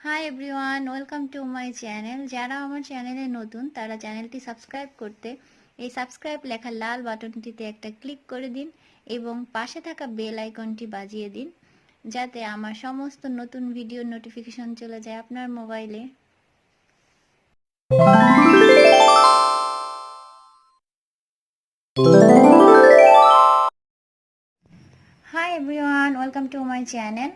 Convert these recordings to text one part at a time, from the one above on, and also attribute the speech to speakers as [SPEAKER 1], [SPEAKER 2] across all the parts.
[SPEAKER 1] Hi everyone welcome to my channel যারা আমার চ্যানেলে নতুন, তারা চ্যানেলটি সাবস্ক্রাইব করতে, এই সাবস্ক্রাইব লেখা লাল বাটনটিতে একটা ক্লিক করে দিন এবং পাশে থাকা বেল আইকনটি বাজিয়ে দিন, যাতে আমার সমস্ত নতুন ভিডিও নোটিফিকেশন চলে যায় আপনার মোবাইলে hi everyone welcome to my channel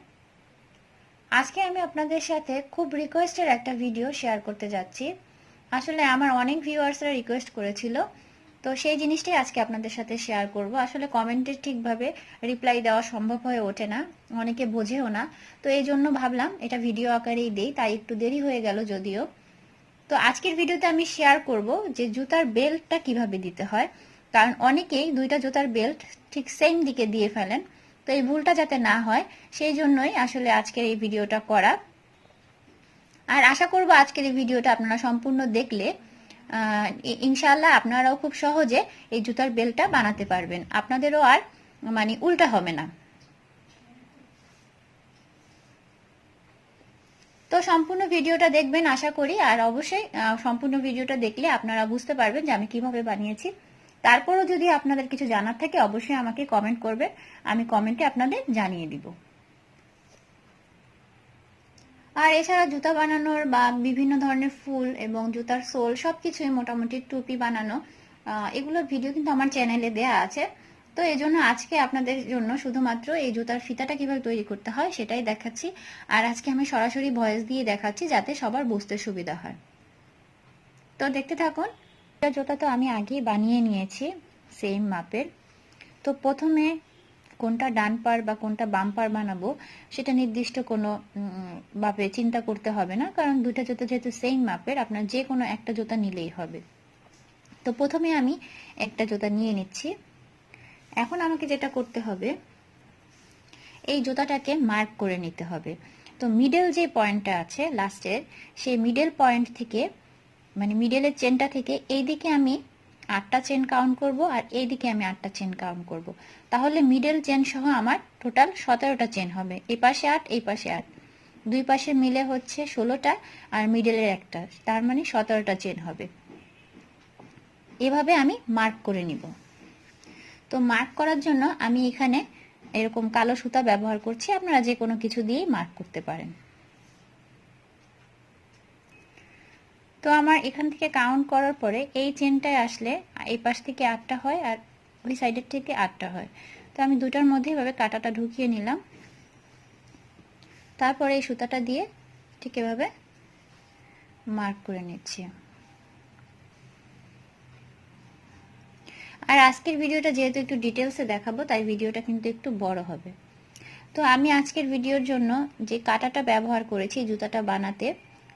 [SPEAKER 1] আজকে আমি আপনাদের সাথে খুব রিকোয়েস্টের একটা ভিডিও শেয়ার করতে যাচ্ছি। আসলে আমার অনেক ভিউয়ার্সরা রিকোয়েস্ট করেছিল, তো সেই জিনিসটাই আজকে আপনাদের সাথে শেয়ার করব। আসলে কমেন্টে ঠিকভাবে রিপ্লাই দেওয়া সম্ভব হয়ে ওঠে না, অনেকে বোঝেও না। তো এই জন্য ভাবলাম এটা ভিডিও আকারেই দেই, তাই একটু দেরি হয়ে গেল যদিও। তো আজকের ভিডিওতে আমি শেয়ার করব যে জুতার বেল্টটা কীভাবে দিতে হয়, কারণ অনেকেই দুইটা জুতার বেল্ট ঠিক সেম দিকে দিয়ে ফেলেন। তো এই ভুলটা যাতে না হয়, সেই জন্যই আসলে আজকের এই ভিডিওটা করা। আর আশা করব আজকের এই ভিডিওটা আপনারা সম্পূর্ণ দেখলে ইনশাল্লাহ আপনারাও খুব সহজে এই জুতার বেল্টটা বানাতে পারবেন। আপনাদেরও আর মানে উল্টা হবে না। তো সম্পূর্ণ ভিডিওটা দেখবেন, আশা করি। আর অবশ্যই সম্পূর্ণ ভিডিওটা দেখলে আপনারা বুঝতে পারবেন যে আমি কীভাবে বানিয়েছি। তারপরও যদি আপনাদের কিছু জানার থাকে, অবশ্যই আমাকে কমেন্ট করবেন। আমি কমেন্টে আপনাদের জানিয়ে দিব। আর এছাড়া জুতা বানানোর বা বিভিন্ন ধরনের ফুল এবং জুতার সোল, সবকিছুই মোটামুটি টুপি বানানো এগুলোর ভিডিও কিন্তু আমার চ্যানেলে দেয়া আছে। তো এই জন্য আজকে আপনাদের জন্য শুধুমাত্র এই জুতার ফিতাটা কীভাবে তৈরি করতে হয় সেটাই দেখাচ্ছি। আর আজকে আমি সরাসরি ভয়েস দিয়ে দেখাচ্ছি যাতে সবার বুঝতে সুবিধা হয়। তো দেখতে থাকুন জুতা তো আমি আগেই বানিয়ে নিয়েছি সেম মাপের। তো প্রথমে কোনটা ডান পার বা কোনটা বাম পার বানাবো, সেটা নির্দিষ্ট কোনো ভাবে চিন্তা করতে হবে না, কারণ দুটা জুতা যেহেতু সেম মাপের, আপনার যে কোনো একটা জুতা নিলেই হবে। তো প্রথমে আমি একটা জুতা নিয়ে নিচ্ছি। এখন আমাকে যেটা করতে হবে, এই জুতাটাকে মার্ক করে নিতে হবে। তো মিডল যে পয়েন্টটা আছে লাস্টের সেই মিডল পয়েন্ট থেকে মানে মিডলের চেনটা থেকে এই দিকে আমি আটটা চেন কাউন্ট করব আর এই দিকে আমি আটটা চেন কাউন্ট করব। তাহলে মিডল চেন সহ আমার টোটাল সতেরোটা চেন হবে। এই পাশে আট, এই পাশে আট। দুই পাশে মিলে হচ্ছে ষোলোটা আর মিডলের একটা, তার মানে সতেরোটা চেন হবে। এভাবে আমি মার্ক করে নিব। তো মার্ক করার জন্য আমি এখানে এরকম কালো সুতা ব্যবহার করছি, আপনারা যে কোনো কিছু দিয়েই মার্ক করতে পারেন। তো আমার এখান থেকে কাউন্ট করার পরে এই চেনটায় আসলে এই পাশ থেকে আটটা হয় আর ওই সাইডের থেকে আটটা হয়। তো আমি দুটার মধ্যে এভাবে কাটাটা ঢুকিয়ে নিলাম। তারপরে এই সুতাটা দিয়ে ঠিক এভাবে মার্ক করে নিচ্ছি। আর আজকের ভিডিওটা যেহেতু একটু ডিটেলসে দেখাবো, তাই ভিডিওটা কিন্তু একটু বড় হবে। তো আমি আজকের ভিডিওর জন্য যে কাটাটা ব্যবহার করেছি, জুতাটা বানাতে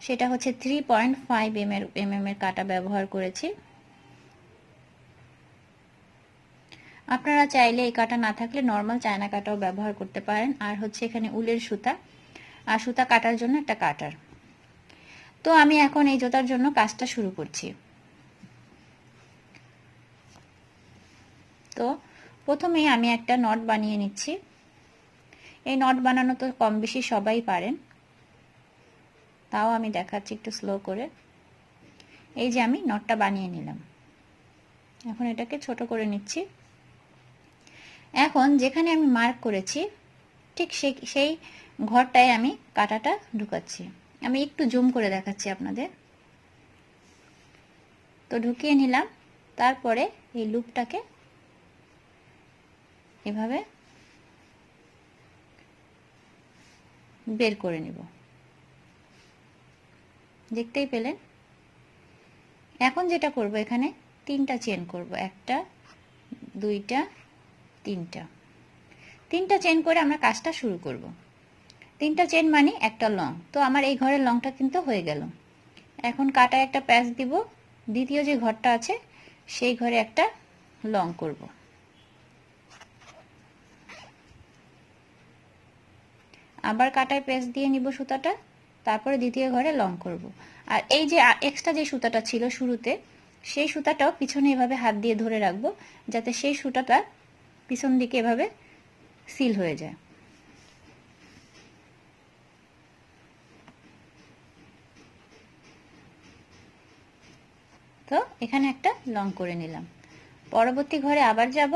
[SPEAKER 1] সেটা হচ্ছে থ্রি পয়েন্ট ফাইভ এম এর এম এম এর কাটা ব্যবহার করেছি। আপনারা চাইলে এই কাটা না থাকলে নর্মাল চায়না কাটাও ব্যবহার করতে পারেন। আর হচ্ছে এখানে উলের সুতা। আর সুতা কাটার জন্য একটা কাটার। তো আমি এখন এই জোতার জন্য কাজটা শুরু করছি। তো প্রথমেই আমি একটা নট বানিয়ে নিচ্ছি। এই নট বানানো তো কম বেশি সবাই পারেন। তাও আমি দেখাচ্ছি একটু স্লো করে। এই যে আমি নটটা বানিয়ে নিলাম। এখন এটাকে ছোট করে নিচ্ছি। এখন যেখানে আমি মার্ক করেছি, ঠিক সেই ঘরটায় আমি কাটাটা ঢুকাচ্ছি। আমি একটু জুম করে দেখাচ্ছি আপনাদের। তো ঢুকিয়ে নিলাম, তারপরে এই লুপটাকে এভাবে বের করে নিব। দেখতেই পেলেন। এখন যেটা করব এখানে, তিনটা চেন করব। একটা, দুইটা, তিনটা। তিনটা চেন করে আমরা কাজটা শুরু করব। তিনটা চেন মানে একটা লং তো আমার এই ঘরের লংটা কিন্তু হয়ে গেল। এখন কাটায় একটা প্যাচ দিব। দ্বিতীয় যে ঘরটা আছে, সেই ঘরে একটা লং করব। আবার কাটায় প্যাচ দিয়ে নিব সুতাটা। তারপরে দ্বিতীয় ঘরে লং করব। আর এই যে এক্সট্রা যে সুতাটা ছিল শুরুতে, সেই সুতাটাও পিছনে এভাবে হাত দিয়ে ধরে রাখব, যাতে সেই সুতাটা পিছন দিকে এভাবে সিল হয়ে যায়। তো এখানে একটা লং করে নিলাম। পরবর্তী ঘরে আবার যাব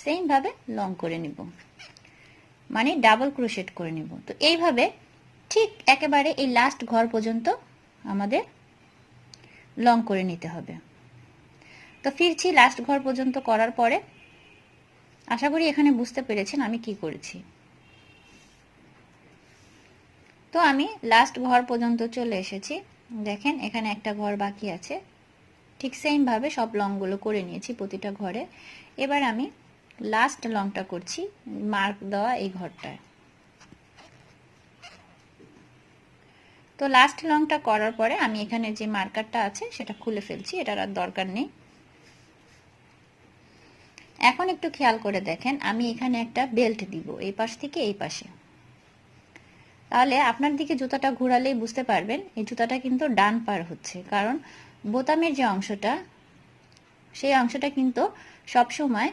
[SPEAKER 1] সেম ভাবে লং করে নিব। মানে ডাবল ক্রোশেট করে নিব। তো এইভাবে ঠিক একেবারে এই লাস্ট ঘর পর্যন্ত আমাদের লং করে নিতে হবে। তো ফিরছি লাস্ট ঘর পর্যন্ত করার পরে। আশা করি এখানে বুঝতে পেরেছেন আমি কি করেছি। তো আমি লাস্ট ঘর পর্যন্ত চলে এসেছি। দেখেন এখানে একটা ঘর বাকি আছে। ঠিক সেম ভাবে সব লংগুলো করে নিয়েছি প্রতিটা ঘরে। এবার আমি লাস্ট লংটা করছি মার্ক দেওয়া এই ঘরটায়। তো লাস্ট লংটা করার পরে আমি এখানে যে মার্কারটা আছে সেটা খুলে ফেলছি, এটার আর দরকার নেই। এখন একটু খেয়াল করে দেখেন, আমি এখানে একটা বেল্ট দিব, এই পাশ থেকে এই পাশে। তাহলে আপনার দিকে জুতাটা ঘুরালেই বুঝতে পারবেন, এই জুতাটা কিন্তু ডান পার হচ্ছে। কারণ বোতামের যে অংশটা, সেই অংশটা কিন্তু সব সময়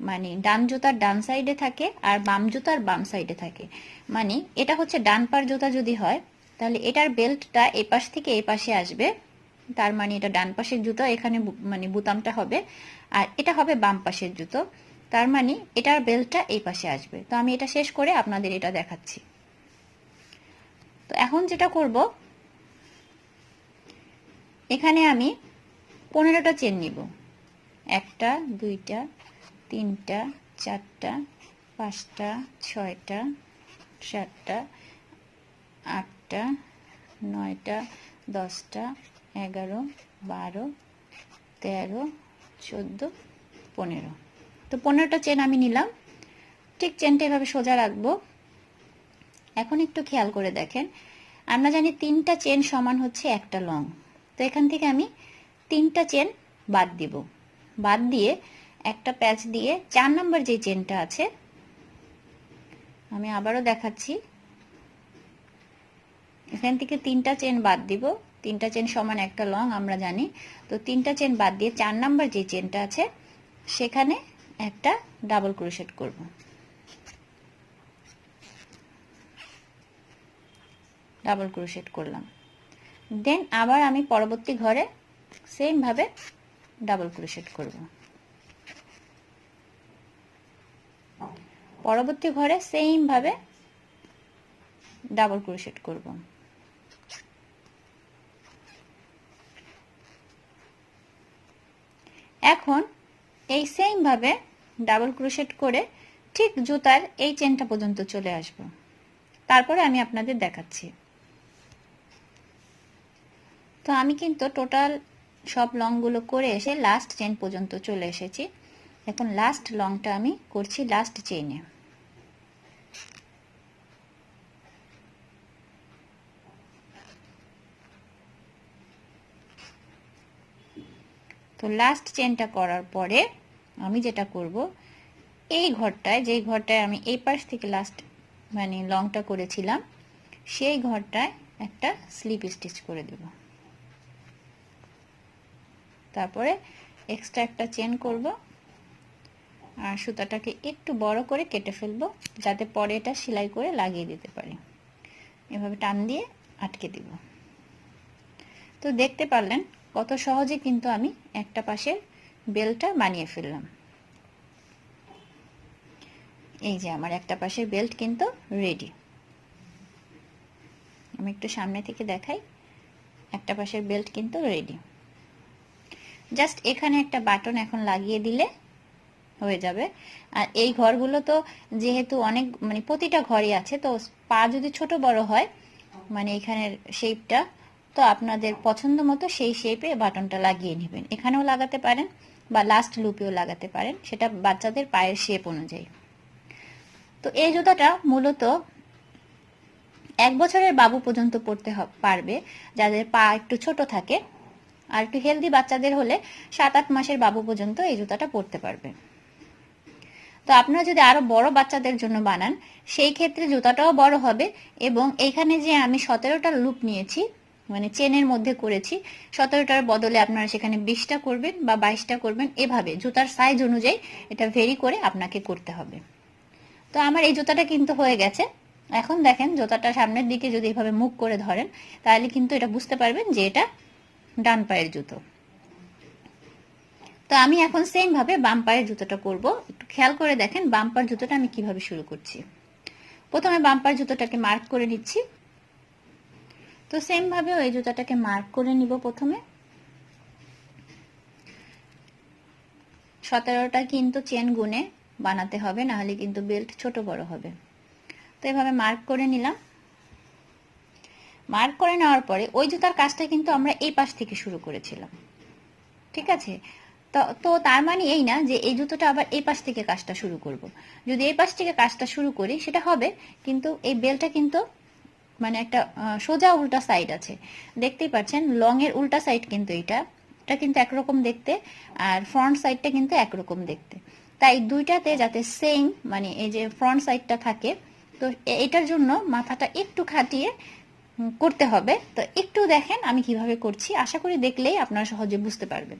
[SPEAKER 1] মানে ডান জুতার ডান সাইডে থাকে আর বাম জুতার বাম সাইডে থাকে। মানে এটা হচ্ছে ডান পার জুতা যদি হয় তাহলে এটার বেল্টটা এই পাশ থেকে এই পাশে আসবে। তার মানে এটা ডান পাশের জুতো, এখানে মানে বুতামটা হবে। আর এটা হবে বাম পাশের জুতো। তার মানে এটার বেল্টটা এই পাশে আসবে। তো আমি এটা শেষ করে আপনাদের এটা দেখাচ্ছি। তো এখন যেটা করব, এখানে আমি পনেরোটা চেন নিব। একটা, দুইটা, তিনটা, চারটা, পাঁচটা, ছয়টা, সাতটা আটটা নয়টা, দশটা, এগারো, বারো, তেরো, চোদ্দ, পনেরো। তো পনেরোটা চেন আমি নিলাম। ঠিক চেনটা এভাবে সোজা রাখব। এখন একটু খেয়াল করে দেখেন। আমরা জানি তিনটা চেন সমান হচ্ছে একটা লং তো এখান থেকে আমি তিনটা চেন বাদ দিব। বাদ দিয়ে একটা প্যাচ দিয়ে চার নাম্বার যে চেনটা আছে, আমি আবারও দেখাচ্ছি। এখান থেকে তিনটা চেন বাদ দিব। তিনটা চেন সমান একটা লং আমরা জানি। তো তিনটা চেন বাদ দিয়ে চার নাম্বার যে চেনটা আছে, সেখানে একটা ডাবল ক্রোশেট করব। ডাবল ক্রোশেট করলাম। দেন আবার আমি পরবর্তী ঘরে সেম ভাবে ডাবল ক্রোশেট করব। পরবর্তী ঘরে সেম ভাবে ডাবল ক্রোশেট করব। এখন এই সেম ভাবে ডাবল ক্রোশেট করে ঠিক জুতার এই চেনটা পর্যন্ত চলে আসব। তারপরে আমি আপনাদের দেখাচ্ছি। তো আমি কিন্তু টোটাল সব লংগুলো করে এসে লাস্ট চেন পর্যন্ত চলে এসেছি। এখন লাস্ট লংটা আমি করছি লাস্ট চেইনে তো লাস্ট চেনটা করার পরে আমি যেটা করব, এই ঘরটায়, যেই ঘরটায় আমি এই পাশ থেকে লাস্ট মানে লংটা করেছিলাম, সেই ঘরটায় একটা স্লিপ স্টিচ করে দেব। তারপরে এক্সট্রা একটা চেন করব আর সুতাটাকে একটু বড় করে কেটে ফেলব যাতে পরে এটা সেলাই করে লাগিয়ে দিতে পারি। এভাবে টান দিয়ে আটকে দিব। তো দেখতে পারলেন কত সহজে কিন্তু আমি একটা পাশের বেলটা বানিয়ে ফেললাম। এই যে আমার একটা পাশের বেল্ট কিন্তু রেডি আমি একটু সামনে থেকে দেখাই, একটা পাশের বেল্ট কিন্তু রেডি জাস্ট এখানে একটা বাটন এখন লাগিয়ে দিলে হয়ে যাবে। আর এই ঘরগুলো তো যেহেতু অনেক মানে প্রতিটা ঘরই আছে, তো পা যদি ছোট বড় হয় মানে এখানের শেপটা তো আপনাদের পছন্দ মতো সেই শেপে বাটনটা লাগিয়ে নেবেন। এখানেও লাগাতে পারেন বা লাস্ট লুপেও লাগাতে পারেন। সেটা বাচ্চাদের পায়ের শেপ অনুযায়ী। তো এই জুতাটা মূলত এক বছরের বাবু পর্যন্ত পড়তে পারবে। যাদের পা একটু ছোট থাকে আর একটু হেলদি বাচ্চাদের হলে সাত আট মাসের বাবু পর্যন্ত এই জুতাটা পরতে পারবে। তো আপনারা যদি আরও বড় বাচ্চাদের জন্য বানান, সেই ক্ষেত্রে জুতাটাও বড় হবে এবং এখানে যে আমি সতেরোটা লুপ নিয়েছি মানে চেনের মধ্যে করেছি। সতেরোটার বদলে আপনারা সেখানে বিশটা করবেন বা বাইশটা করবেন, এভাবে। জুতার সাইজ অনুযায়ী এটা ভেরি করে আপনাকে করতে হবে। তো আমার এই জুতাটা কিন্তু হয়ে গেছে। এখন দেখেন, জুতাটা সামনের দিকে যদি এভাবে মুখ করে ধরেন, তাহলে কিন্তু এটা বুঝতে পারবেন যে এটা ডান পায়ের জুতো। তো আমি এখন সেম ভাবে বাম পায়ের জুতোটা করব। একটু খেয়াল করে দেখেন বাম পায়ের জুতোটা আমি কীভাবে শুরু করছি। প্রথমে বাম পায়ের জুতোটাকে মার্ক করে নিচ্ছি। তো সেম ভাবে ওই জুতাটাকে মার্ক করে নিব প্রথমে। সতেরোটা কিন্তু চেন গুনে বানাতে হবে না হলে কিন্তু বেল্ট ছোট বড় হবে। তো এভাবে মার্ক করে নিলাম। মার্ক করে নেওয়ার পরে ওই জুতার কাজটা কিন্তু আমরা এই পাশ থেকে শুরু করেছিলাম। ঠিক আছে? তো তার মানে এই না যে এই জুতোটা আবার এই পাশ থেকে কাজটা শুরু করব। যদি এই পাশ থেকে কাজটা শুরু করি, সেটা হবে, কিন্তু এই বেলটা কিন্তু মানে একটা সোজা উল্টা সাইড আছে। দেখতেই পাচ্ছেন লং এর উল্টা সাইড কিন্তু এটা। এটা কিন্তু একরকম দেখতে, আর ফ্রন্ট সাইডটা কিন্তু একরকম দেখতে। তাই দুইটাতে যাতে সেম মানে এই যে ফ্রন্ট সাইডটা থাকে, তো এটার জন্য মাথাটা একটু খাটিয়ে করতে হবে। তো একটু দেখেন আমি কীভাবে করছি। আশা করি দেখলেই আপনারা সহজে বুঝতে পারবেন।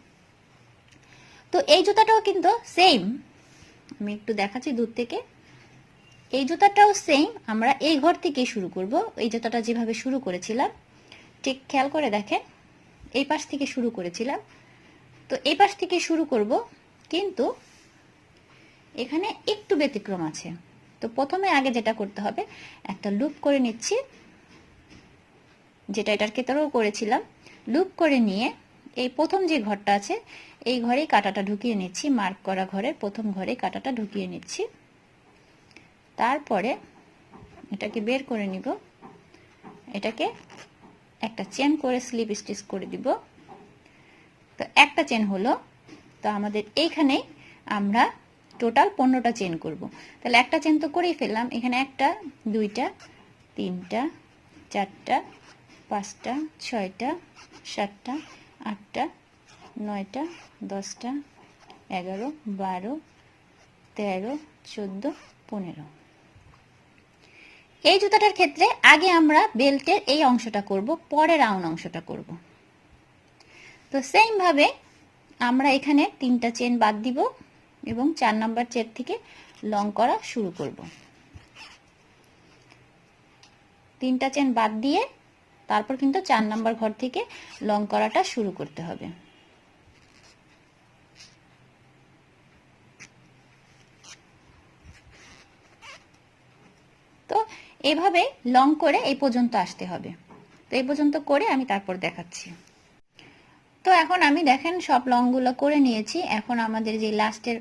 [SPEAKER 1] তো এই জুতাটাও কিন্তু সেম আমি একটু দেখাচ্ছি দূর থেকে। এই জুতাটাও সেম আমরা এই ঘর থেকে শুরু করব। এই জুতাটা যেভাবে শুরু করেছিলাম, ঠিক খেয়াল করে দেখেন, এই পাশ থেকে শুরু করেছিলাম। তো এই পাশ থেকে শুরু করব, কিন্তু এখানে একটু ব্যতিক্রম আছে। তো প্রথমে আগে যেটা করতে হবে, একটা লুপ করে নিচ্ছি, যেটা এটার কেতরেও করেছিলাম। লুপ করে নিয়ে এই প্রথম যে ঘরটা আছে, এই ঘরেই কাটাটা ঢুকিয়ে নিচ্ছি মার্ক করা ঘরে প্রথম ঘরে কাটাটা ঢুকিয়ে নিচ্ছি। তারপরে এটাকে বের করে নিব। এটাকে একটা চেন করে স্লিপ স্টিচ করে দিব। তো একটা চেন হলো, তো আমাদের এইখানে আমরা টোটাল পনেরোটা চেন করব। তাহলে একটা চেন তো করেই ফেললাম, এখানে একটা, দুইটা, তিনটা, চারটা, পাঁচটা, ছয়টা, সাতটা, আটটা, নয়টা, দশটা, এগারো, বারো, তেরো, চোদ্দ, পনেরো। এই জুতাটার ক্ষেত্রে আগে আমরা বেল্টের এই অংশটা করব পরে রাউন্ড অংশটা করব। তো সেম ভাবে আমরা এখানে তিনটা চেন বাদ দিব এবং চার নাম্বার চেন থেকে লং করা শুরু করব। তিনটা চেন বাদ দিয়ে তারপর কিন্তু চার নাম্বার ঘর থেকে লং করাটা শুরু করতে হবে তো এভাবে লং করে এই পর্যন্ত আসতে হবে। তো এই পর্যন্ত করে আমি তারপর দেখাচ্ছি। তো এখন আমি দেখেন সব লংগুলো করে নিয়েছি। এখন আমাদের যে লাস্টের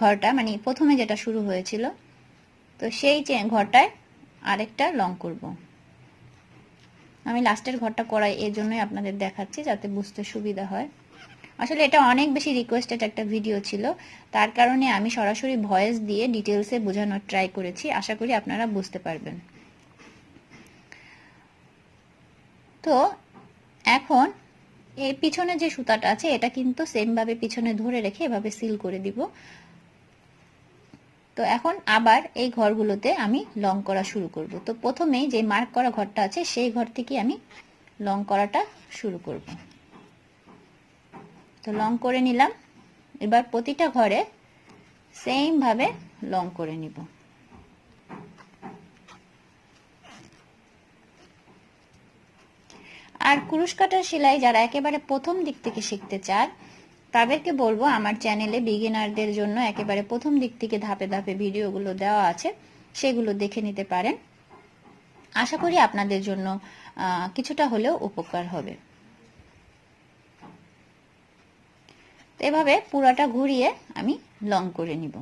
[SPEAKER 1] ঘরটা মানে প্রথমে যেটা শুরু হয়েছিল, তো সেই যে ঘরটায় আরেকটা লং করব। আমি লাস্টের ঘরটা করাই এই জন্যই আপনাদের দেখাচ্ছি যাতে বুঝতে সুবিধা হয়। আসলে এটা অনেক বেশি রিকোয়েস্টেড একটা ভিডিও ছিল। তার কারণে আমি সরাসরি ভয়েস দিয়ে ডিটেলসে বোঝানোর ট্রাই করেছি। আশা করি আপনারা বুঝতে পারবেন তো এখন এই পিছনে যে সুতাটা আছে, এটা কিন্তু সেম ভাবে পিছনে ধরে রেখে এভাবে সিল করে দিব। তো এখন আবার এই ঘরগুলোতে আমি লং করা শুরু করব। তো প্রথমেই যে মার্ক করা ঘরটা আছে, সেই ঘর থেকে আমি লং করাটা শুরু করব। তো লং করে নিলাম। এবার প্রতিটা ঘরে সেম ভাবে লং করে নিব। আর কুরুশ কাটার সেলাই যারা একেবারে প্রথম দিক থেকে শিখতে চান, তাদেরকে বলব আমার চ্যানেলে বিগিনারদের জন্য একেবারে প্রথম দিক থেকে ধাপে ধাপে ভিডিওগুলো দেওয়া আছে, সেগুলো দেখে নিতে পারেন। আশা করি আপনাদের জন্য কিছুটা হলেও উপকার হবে। এভাবে পুরাটা ঘুরিয়ে আমি লং করে নিব।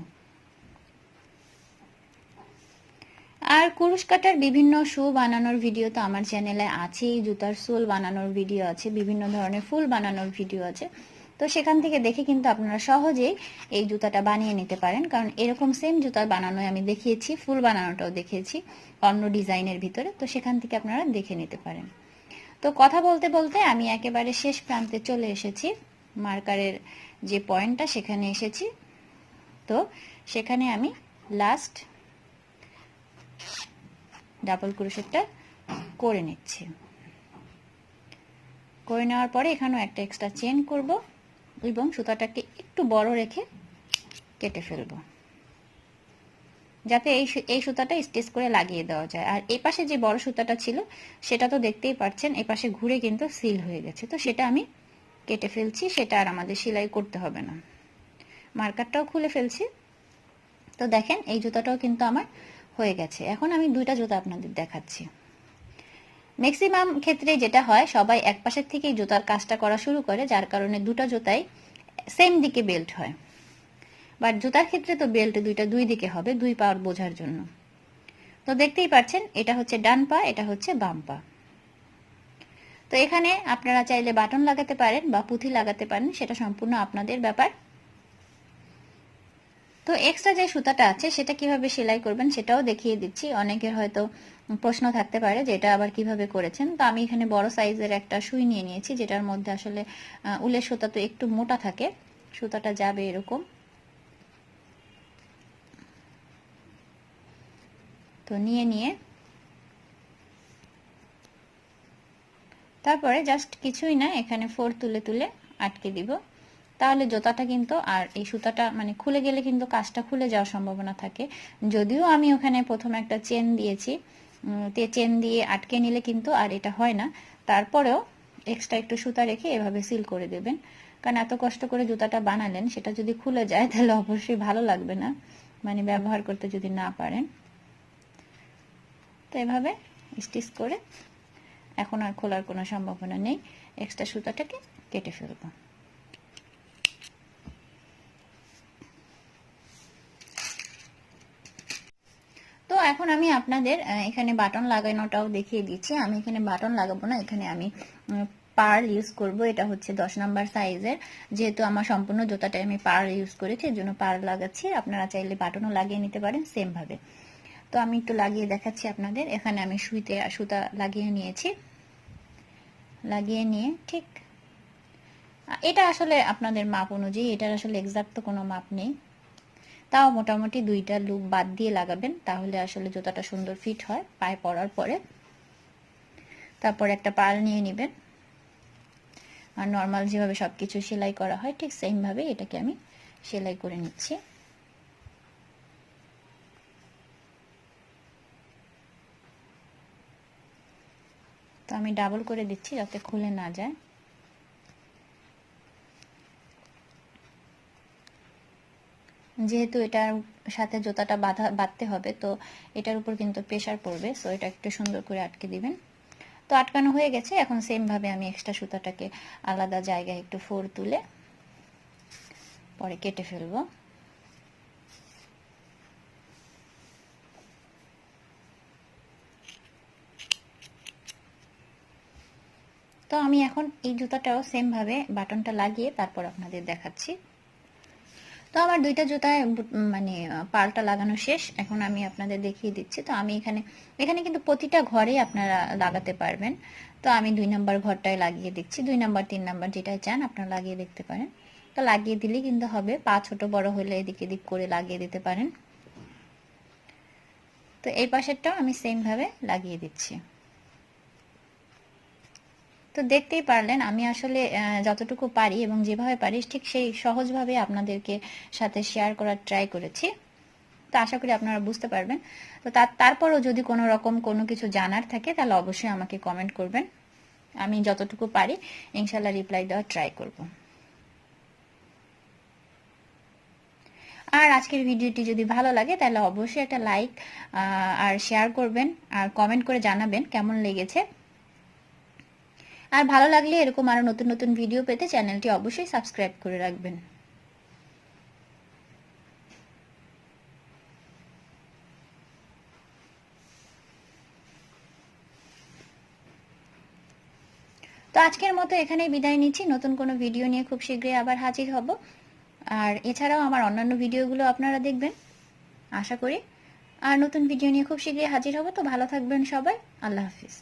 [SPEAKER 1] আর কুরুশ কাটার বিভিন্ন শু বানানোর ভিডিও তো আমার চ্যানেলে আছেই, জুতার সোল বানানোর ভিডিও আছে, বিভিন্ন ধরনের ফুল বানানোর ভিডিও আছে। তো সেখান থেকে দেখে কিন্তু আপনারা সহজেই এই জুতাটা বানিয়ে নিতে পারেন। কারণ এরকম সেম জুতা বানানো আমি দেখিয়েছি, ফুল বানানোটাও দেখিয়েছি অন্য ডিজাইনের ভিতরে। তো সেখান থেকে আপনারা দেখে নিতে পারেন। তো কথা বলতে বলতে আমি একেবারে শেষ প্রান্তে চলে এসেছি। মার্কারের যে পয়েন্টটা, সেখানে এসেছি। তো সেখানে আমি লাস্ট ডাবল ক্রোশেটটা করে নিচ্ছি। করে নেওয়ার পরে এখানেও একটা এক্সট্রা চেন করব এবং সুতাটাকে একটু বড় রেখে কেটে ফেলব। যাতে এই এই সুতাটা স্টিচ করে লাগিয়ে দেওয়া যায়। আর এই পাশে যে বড় সুতাটা ছিল, সেটা তো দেখতেই পাচ্ছেন এই পাশে ঘুরে কিন্তু সিল হয়ে গেছে। তো সেটা আমি কেটে ফেলছি, সেটা আর আমাদের সেলাই করতে হবে না। মার্কারটাও খুলে ফেলছি। তো দেখেন, এই জুতাটাও কিন্তু আমার হয়ে গেছে। এখন আমি দুইটা জুতা আপনাদের দেখাচ্ছি। ম্যাক্সিমাম ক্ষেত্রে যেটা হয়, সবাই এক পাশের থেকেই জুতার কাজটা করা শুরু করে, যার কারণে দুটা জুতাই সেম দিকে বেল্ট হয়। বাট জুতার ক্ষেত্রে তো বেল্ট দুইটা দুই দিকে হবে, দুই পাওয়ার বোঝার জন্য। তো দেখতেই পাচ্ছেন, এটা হচ্ছে ডান পা, এটা হচ্ছে বাম পা। তো এখানে আপনারা চাইলে বাটন লাগাতে পারেন বা পুঁথি লাগাতে পারেন, সেটা সম্পূর্ণ আপনাদের ব্যাপার। তো এক্সট্রা যে সুতাটা আছে, সেটা কীভাবে সেলাই করবেন সেটাও দেখিয়ে দিচ্ছি। অনেকের হয়তো প্রশ্ন থাকতে পারে যে এটা আবার কীভাবে করেছেন। তো আমি এখানে বড় সাইজের একটা সুই নিয়ে নিয়েছি, যেটার মধ্যে আসলে উলের সুতা তো একটু মোটা থাকে। সুতাটা যাবে এরকম। তো নিয়ে নিয়ে। তারপরে জাস্ট কিছুই না, এখানে ফোর তুলে তুলে আটকে দিব। তাহলে জোতাটা কিন্তু আর এই সুতাটা মানে খুলে গেলে কিন্তু কাজটা খুলে যাওয়ার সম্ভাবনা থাকে। যদিও আমি ওখানে প্রথমে একটা চেন দিয়েছি চেন দিয়ে আটকে নিলে কিন্তু আর এটা হয় না। তারপরেও এক্সট্রা একটু সুতা রেখে এভাবে সিল করে দেবেন। কারণ এত কষ্ট করে জুতাটা বানালেন, সেটা যদি খুলে যায় তাহলে অবশ্যই ভালো লাগবে না মানে ব্যবহার করতে যদি না পারেন। তো এভাবে স্টিচ করে এখন আর খোলার কোনো সম্ভাবনা নেই। এক্সট্রা সুতাটাকে কেটে ফেলব তো এখন আমি আপনাদের এখানে বাটন লাগানোটাও দেখিয়ে দিচ্ছি। আমি এখানে বাটন লাগাবো না, এখানে আমি পার্ল ইউজ করব। এটা হচ্ছে দশ নাম্বার সাইজের। যেহেতু আমার সম্পূর্ণ জুতাটাই আমি পার্ল ইউজ করেছি এর জন্য পার্ল লাগাচ্ছি। আপনারা চাইলে বাটনও লাগিয়ে নিতে পারেন সেম ভাবে তো আমি একটু লাগিয়ে দেখাচ্ছি আপনাদের। এখানে আমি সুইতে, সুতা লাগিয়ে নিয়েছি। লাগিয়ে নিয়ে ঠিক এটা আসলে আপনাদের মাপ অনুযায়ী, এটার আসলে এক্সাক্ট তো কোনো মাপ নেই। তাও মোটামুটি দুইটা লুপ বাদ দিয়ে লাগাবেন, তাহলে আসলে জুতাটা সুন্দর ফিট হয়, পায়ে পরার পরে। তারপর একটা পাল নিয়ে নেবেন। আর নর্মাল যেভাবে সব কিছু সেলাই করা হয়, ঠিক সেমভাবে এটাকে আমি সেলাই করে নিচ্ছি। তো আমি ডাবল করে দিচ্ছি যাতে খুলে না যায়। যেহেতু এটার সাথে জুতাটা বাঁধা, বাঁধতে হবে, তো এটার উপর কিন্তু প্রেশার পড়বে সো এটা একটু সুন্দর করে আটকে দিবেন। তো আটকানো হয়ে গেছে, এখন সেমভাবে আমি এক্সট্রা সুতাটাকে আলাদা জায়গায় একটু ফোর তুলে পরে কেটে ফেলব। তো আমি এখন এই জুতাটাও সেমভাবে বাটনটা লাগিয়ে তারপর আপনাদের দেখাচ্ছি। তো আমার দুইটা জুতায় মানে পালটা লাগানো শেষ। এখন আমি আপনাদের দেখিয়ে দিচ্ছি। তো আমি এখানে এখানে কিন্তু প্রতিটা ঘরে আপনারা লাগাতে পারবেন। তো আমি দুই নাম্বার ঘরটায় লাগিয়ে দিচ্ছি। দুই নাম্বার, তিন নাম্বার যেটাই চান আপনারা লাগিয়ে দেখতে পারেন। তো লাগিয়ে দিলে কিন্তু হবে পা ছোট বড় হলে এদিক এদিক করে লাগিয়ে দিতে পারেন। তো এই পাশেরটাও আমি সেম ভাবে লাগিয়ে দিচ্ছি। তো দেখতেই পারলেন, আমি আসলে যতটুকু পারি এবং যেভাবে পারি, ঠিক সেই সহজভাবে আপনাদেরকে সাথে শেয়ার করার ট্রাই করেছি। তো আশা করি আপনারা বুঝতে পারবেন। তো তারপরও যদি কোনো রকম কোনো কিছু জানার থাকে, তাহলে অবশ্যই আমাকে কমেন্ট করবেন। আমি যতটুকু পারি ইনশাল্লাহ রিপ্লাই দেওয়ার ট্রাই করব। আর আজকের ভিডিওটি যদি ভালো লাগে, তাহলে অবশ্যই একটা লাইক আর শেয়ার করবেন, আর কমেন্ট করে জানাবেন কেমন লেগেছে। আর ভালো লাগলে এরকম আরও নতুন নতুন ভিডিও পেতে চ্যানেলটি অবশ্যই সাবস্ক্রাইব করে রাখবেন। তো আজকের মতো এখানেই বিদায় নিচ্ছি। নতুন কোনো ভিডিও নিয়ে খুব শীঘ্রই আবার হাজির হব। আর এছাড়াও আমার অন্যান্য ভিডিওগুলো আপনারা দেখবেন, আশা করি। আর নতুন ভিডিও নিয়ে খুব শীঘ্রই হাজির হব। তো ভালো থাকবেন সবাই। আল্লাহ হাফিজ।